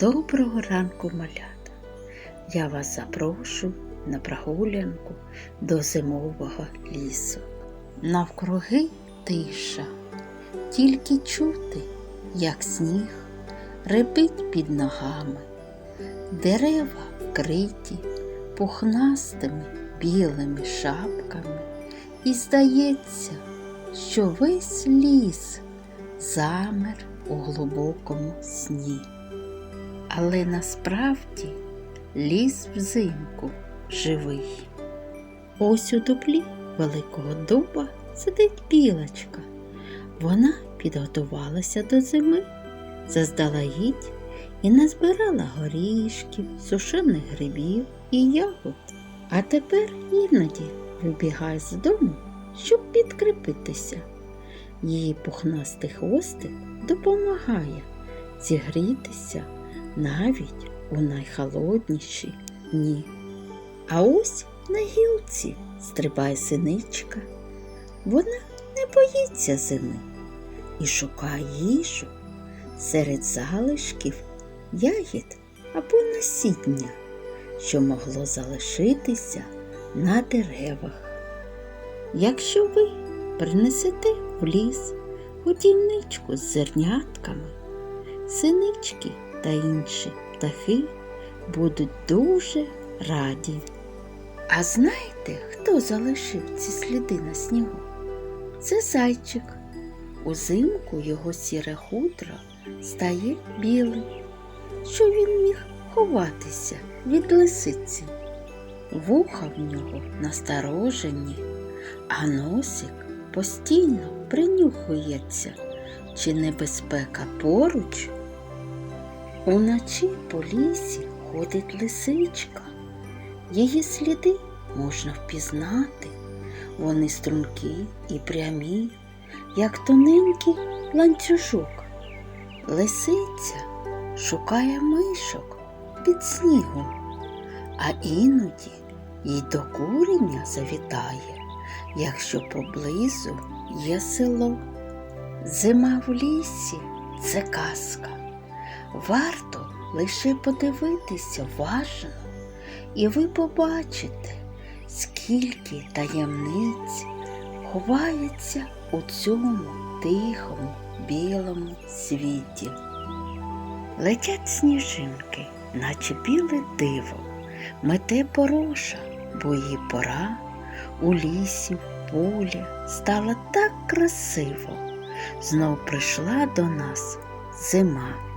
Доброго ранку, малята! Я вас запрошую на прогулянку до зимового лісу. Навкруги тиша, тільки чути, як сніг репить під ногами, дерева вкриті пухнастими білими шапками, і здається, що весь ліс замер у глибокому сні. Але насправді ліс взимку живий. Ось у дуплі великого дуба сидить білочка. Вона підготувалася до зими, заздалегідь і назбирала горішків, сушених грибів і ягод. А тепер іноді вибігає з дому, щоб підкріпитися. Її пухнастий хвостик допомагає зігрітися навіть у найхолодніші дні. А ось на гілці стрибає синичка. Вона не боїться зими і шукає їжу серед залишків, ягід або насіння, що могло залишитися на деревах. Якщо ви принесете в ліс годівничку з зернятками, синички та інші птахи будуть дуже раді. А знаєте, хто залишив ці сліди на снігу? Це зайчик. Узимку його сіре хутро стає білим, що він міг ховатися від лисиці. Вуха в нього насторожені, а носик постійно принюхується, чи небезпека поруч. Уночі по лісі ходить лисичка. Її сліди можна впізнати. Вони стрункі і прямі, як тоненький ланцюжок. Лисиця шукає мишок під снігом, а іноді їй до курення завітає, якщо поблизу є село. Зима в лісі це казка. Варто лише подивитися уважно, і ви побачите, скільки таємниць ховається у цьому тихому білому світі. Летять сніжинки, наче біле диво, мете пороша, бо її пора у лісі, в полі стала так красиво. Знов прийшла до нас зима.